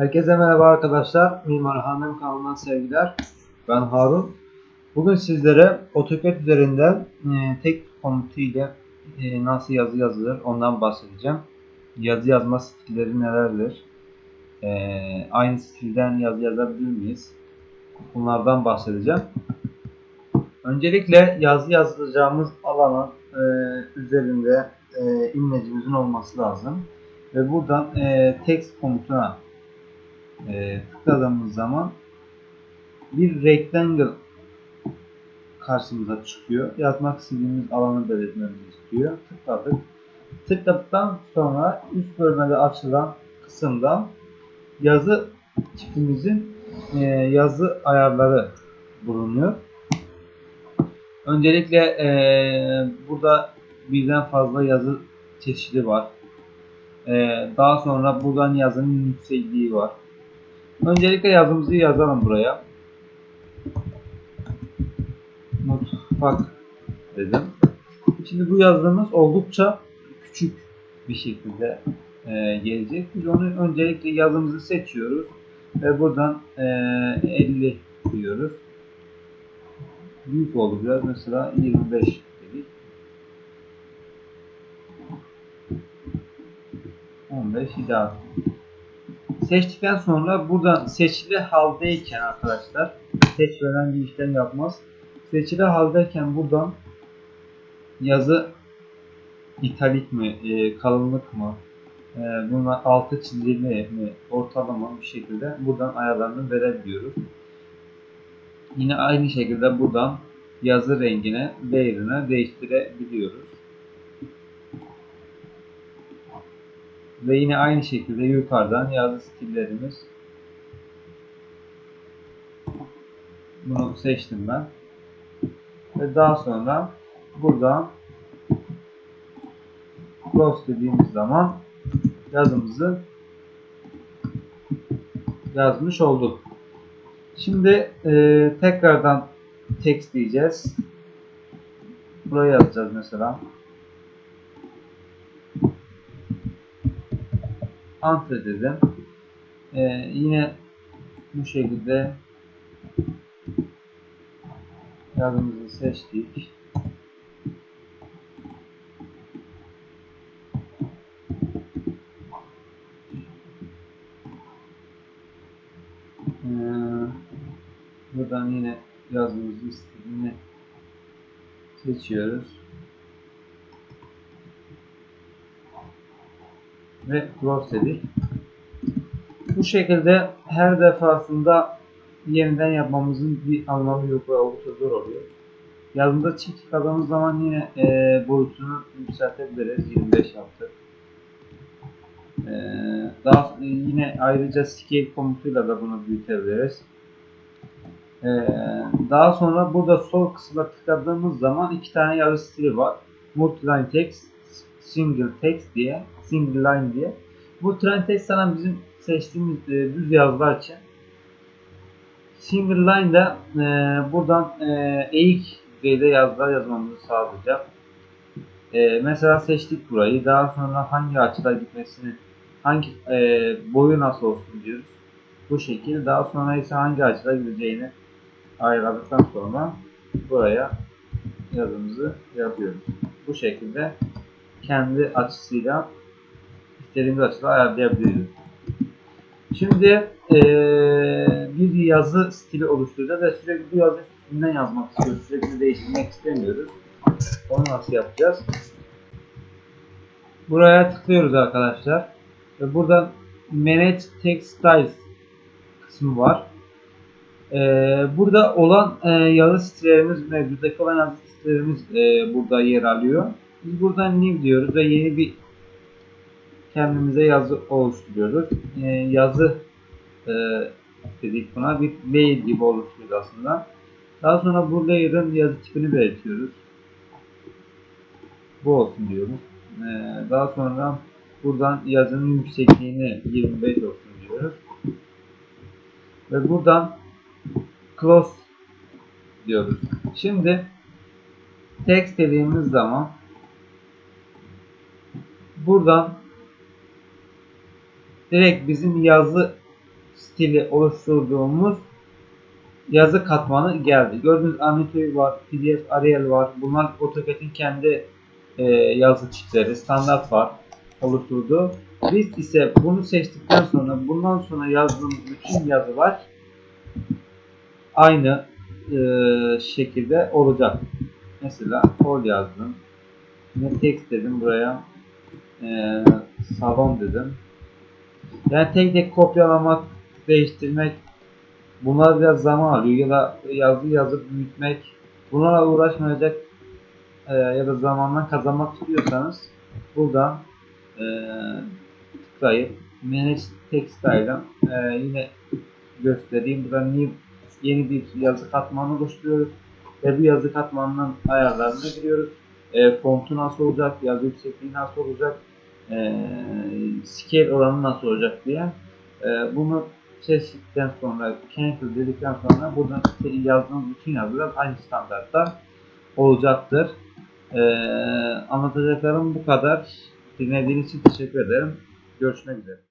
Herkese merhaba arkadaşlar. Mimar Hanım kanalından sevgiler. Ben Harun. Bugün sizlere AutoCAD üzerinden e, tek komutu ile e, nasıl yazı yazılır ondan bahsedeceğim. Yazı yazma stilleri nelerdir? E, aynı stilden yazı yazabilir miyiz? Bunlardan bahsedeceğim. Öncelikle yazı yazacağımız alanın e, üzerinde e, imlecimizin olması lazım. Ve buradan e, text komutuna e, tıkladığımız zaman bir rectangle karşımıza çıkıyor. Yazmak istediğimiz alanı belirtmemizi istiyor. Tıkladık. Tıkladıktan sonra üst bölmede açılan kısımdan yazı tipimizin e, yazı ayarları bulunuyor. Öncelikle e, burada birden fazla yazı çeşidi var. E, daha sonra buradan yazının yüksekliği var. Öncelikle yazımızı yazalım buraya. Mutfak dedim. Şimdi bu yazdığımız oldukça küçük bir şekilde e, gelecek. Biz onu öncelikle yazımızı seçiyoruz ve buradan e, 50 diyoruz. Büyük oldu biraz mesela 25 dedik. 15 ideal. Seçtikten sonra buradan seçili haldeyken arkadaşlar seçmeden bir işlem yapmaz. Seçili haldeyken buradan yazı italik mi, e, kalınlık mı, e, buna altı çizili mi, ortalama bir şekilde buradan ayarlarını verebiliyoruz. Yine aynı şekilde buradan yazı rengine, layer'ına değiştirebiliyoruz. Ve yine aynı şekilde yukarıdan yazı stillerimiz. Bunu seçtim ben. Ve daha sonra buradan close dediğimiz zaman yazımızı yazmış olduk. Şimdi e, tekrardan text diyeceğiz. Buraya yazacağız mesela. Enter dedim. Ee, yine bu şekilde yazımızı seçtik. Ee, buradan yine yazımızı istediğini seçiyoruz. Ve close dedik. Bu şekilde her defasında yeniden yapmamızın bir anlamı yok ve oldukça zor oluyor. Yazımda çift tıkladığımız zaman yine e, boyutunu yükseltebiliriz. 25 yaptık. E, daha yine ayrıca scale komutuyla da bunu büyütebiliriz. E, daha sonra burada sol kısımda tıkladığımız zaman iki tane yazı stili var. Multiline text, single text diye single line diye. Bu trend text sana bizim seçtiğimiz e, düz yazılar için. Single line de e, buradan e, eğik düzeyde yazılar yazmamızı sağlayacak. E, mesela seçtik burayı. Daha sonra hangi açıda gitmesini, hangi e, boyu nasıl olsun diyoruz. Bu şekilde. Daha sonra ise hangi açıda gideceğini ayarladıktan sonra buraya yazımızı yazıyoruz. Bu şekilde kendi açısıyla istediğimiz açıda ayarlayabiliyoruz. Şimdi ee, bir yazı stili oluşturacağız ve sürekli bu yazı stilinden yazmak istiyoruz. Sürekli değiştirmek istemiyoruz. Onu nasıl yapacağız? Buraya tıklıyoruz arkadaşlar. Ve buradan Manage Text Styles kısmı var. Ee, burada olan e, yazı stillerimiz mevcuttaki olan yazı stillerimiz e, burada yer alıyor. Biz buradan new diyoruz ve yeni bir kendimize yazı oluşturuyoruz. Ee, yazı e, dedik buna bir layer gibi oluşturuyoruz aslında. Daha sonra bu layer'ın yazı tipini belirtiyoruz. Bu olsun diyoruz. Ee, daha sonra buradan yazının yüksekliğini 25 olsun diyoruz. Ve buradan close diyoruz. Şimdi text dediğimiz zaman buradan direkt bizim yazı stili oluşturduğumuz yazı katmanı geldi. Gördüğünüz Anitoy var, PDF Arial var. Bunlar AutoCAD'in kendi e, yazı çipleri, standart var oluşturduğu. Biz ise bunu seçtikten sonra bundan sonra yazdığımız bütün yazılar aynı e, şekilde olacak. Mesela all yazdım. Ne text dedim buraya. E, dedim. Yani tek tek kopyalamak, değiştirmek bunlar biraz zaman alıyor ya da yazı yazıp büyütmek bunlarla uğraşmayacak e, ya da zamandan kazanmak istiyorsanız buradan e, tıklayıp Manage Text ile e, yine göstereyim. Burada new yeni bir yazı katmanı oluşturuyoruz ve bu yazı katmanının ayarlarına giriyoruz. E, fontu nasıl olacak, yazı yüksekliği nasıl olacak, e, scale oranı nasıl olacak diye e, bunu seçtikten sonra cancel dedikten sonra buradan yazdığınız bütün yazılar aynı standartta olacaktır. E, anlatacaklarım bu kadar. Dinlediğiniz için teşekkür ederim. Görüşmek üzere.